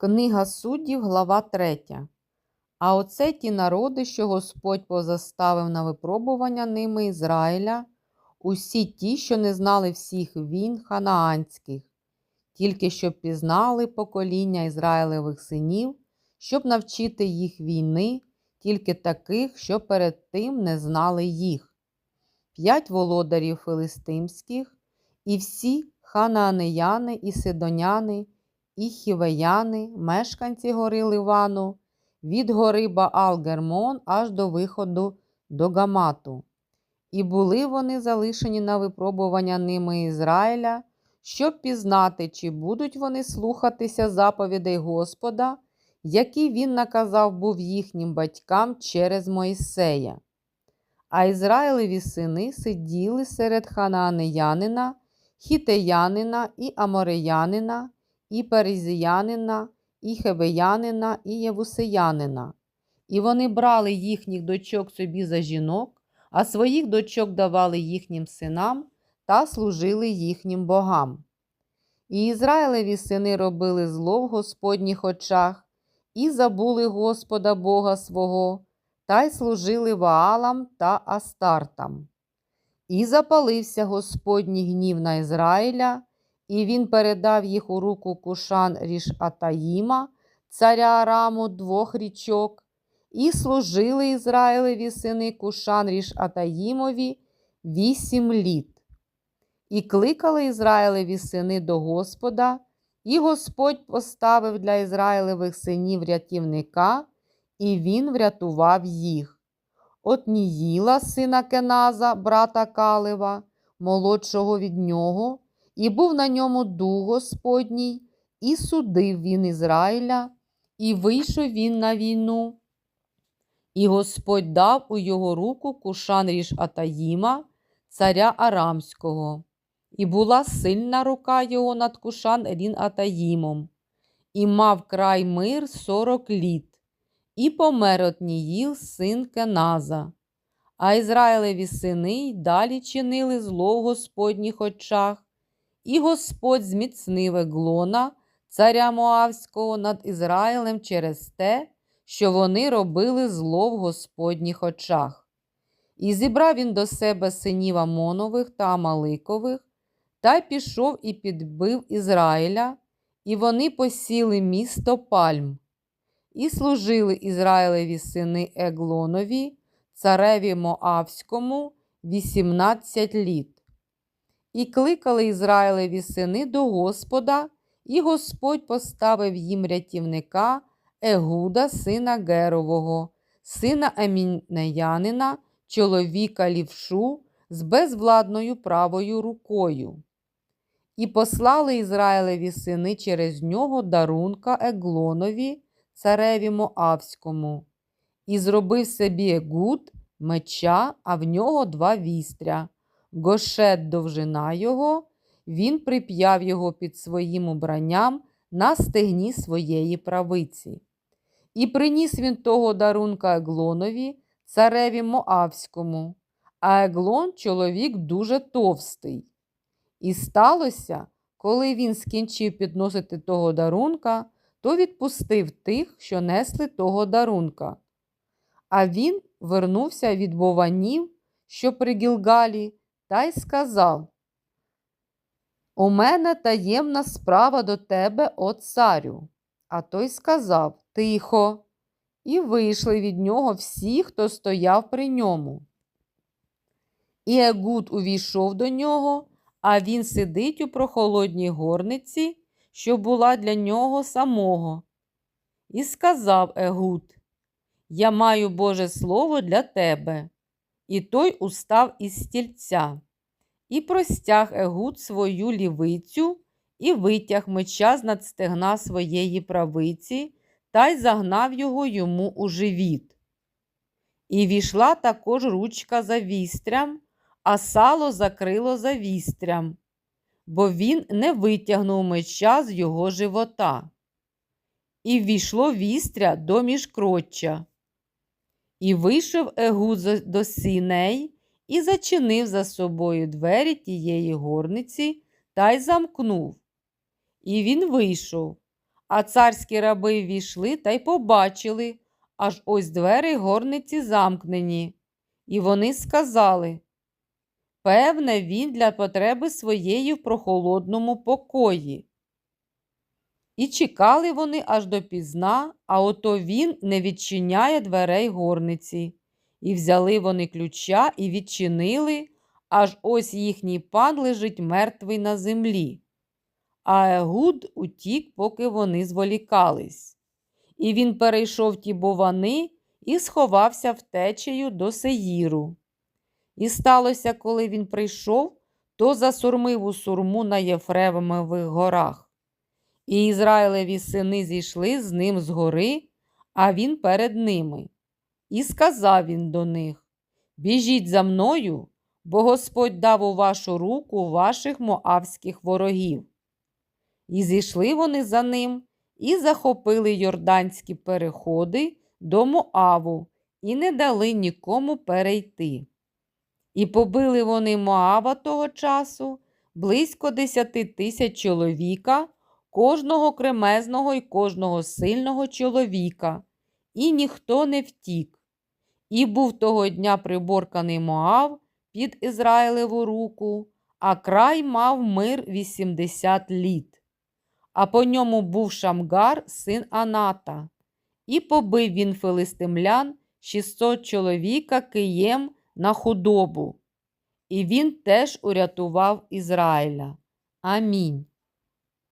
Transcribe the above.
Книга суддів, глава 3. А оце ті народи, що Господь позаставив на випробування ними Ізраїля, усі ті, що не знали всіх війн ханаанських, тільки щоб пізнали покоління Ізраїлевих синів, щоб навчити їх війни, тільки таких, що перед тим не знали їх. П'ять володарів филистимських, і всі ханаанеяни і сидоняни, і хівеяни, мешканці гори Ливану, від гори Баал-Гермон аж до виходу до Гамату. І були вони залишені на випробування ними Ізраїля, щоб пізнати, чи будуть вони слухатися заповідей Господа, які він наказав був їхнім батькам через Моїсея. А Ізраїлеві сини сиділи серед ханаанеянина, хітеянина і амореянина, і перезіянина, і хевеянина, і євусеянина. І вони брали їхніх дочок собі за жінок, а своїх дочок давали їхнім синам та служили їхнім богам. І Ізраїлеві сини робили зло в Господніх очах, і забули Господа Бога свого, та й служили Ваалам та Астартам. І запалився Господній гнів на Ізраїля, і він передав їх у руку Кушан ріш Атаїма, царя Араму двох річок, і служили Ізраїлеві сини Кушан ріш Атаїмові вісім літ. І кликали Ізраїлеві сини до Господа, і Господь поставив для Ізраїлевих синів рятівника, і він врятував їх. Отніїла сина Кеназа, брата Калева, молодшого від нього, і був на ньому дух Господній, і судив він Ізраїля, і вийшов він на війну. І Господь дав у його руку кушан ріж Атаїма, царя Арамського, і була сильна рука його над кушан рін Атаїмом, і мав край мир сорок літ, і помер Отніїл, син Кеназа. А Ізраїлеві сини й далі чинили зло в Господніх очах, і Господь зміцнив Еглона, царя Моавського, над Ізраїлем через те, що вони робили зло в Господніх очах. І зібрав він до себе синів Амонових та Амаликових, та пішов і підбив Ізраїля, і вони посіли місто Пальм. І служили Ізраїлеві сини Еглонові, цареві Моавському, 18 літ. І кликали Ізраїлеві сини до Господа, і Господь поставив їм рятівника Егуда, сина Герового, сина Амінеянина, чоловіка лівшу з безвладною правою рукою. І послали Ізраїлеві сини через нього дарунка Еглонові, цареві Моавському, і зробив собі Егуд меча, а в нього два вістря. Гошет довжина його, він прип'яв його під своїм убранням на стегні своєї правиці. І приніс він того дарунка Еглонові, цареві Моавському, а Еглон чоловік дуже товстий. І сталося, коли він скінчив підносити того дарунка, то відпустив тих, що несли того дарунка. А він вернувся від бованів, що при Гілгалі, та й сказав: У мене таємна справа до тебе, о царю. А той сказав Тихо, і вийшли від нього всі, хто стояв при ньому. І Егуд увійшов до нього, а він сидить у прохолодній горниці, що була для нього самого. І сказав Егуд: Я маю Боже Слово для тебе. І той устав із стільця, і простяг Егуд свою лівицю, і витяг меча з над стегна своєї правиці, та й загнав його йому у живіт. І війшла також ручка за вістрям, а сало закрило за вістрям, бо він не витягнув меча з його живота. І ввійшло вістря до міжкротча. І вийшов Егуд до сіней і зачинив за собою двері тієї горниці та й замкнув. І він вийшов, А царські раби ввійшли та й побачили, аж ось двері горниці замкнені. І вони сказали Певне, він для потреби своєї в прохолодному покої. І чекали вони аж допізна, а ото він не відчиняє дверей горниці. І взяли вони ключа і відчинили, аж ось їхній пан лежить мертвий на землі. А Егуд утік, поки вони зволікались. І він перейшов ті бовани і сховався втечею до Сеїру. І сталося, коли він прийшов, то засурмив у сурму на Єфремових горах. І Ізраїлеві сини зійшли з ним з гори, а він перед ними. І сказав він до них: Біжіть за мною, бо Господь дав у вашу руку ваших моавських ворогів. І зійшли вони за ним, і захопили йорданські переходи до Моаву, і не дали нікому перейти. І побили вони Моава того часу близько десяти тисяч чоловіка, кожного кремезного і кожного сильного чоловіка, і ніхто не втік. І був того дня приборканий Моав під Ізраїлеву руку, а край мав мир 80 літ. А по ньому був Шамгар, син Аната, і побив він филистимлян 600 чоловіка києм на худобу. І він теж урятував Ізраїля. Амінь.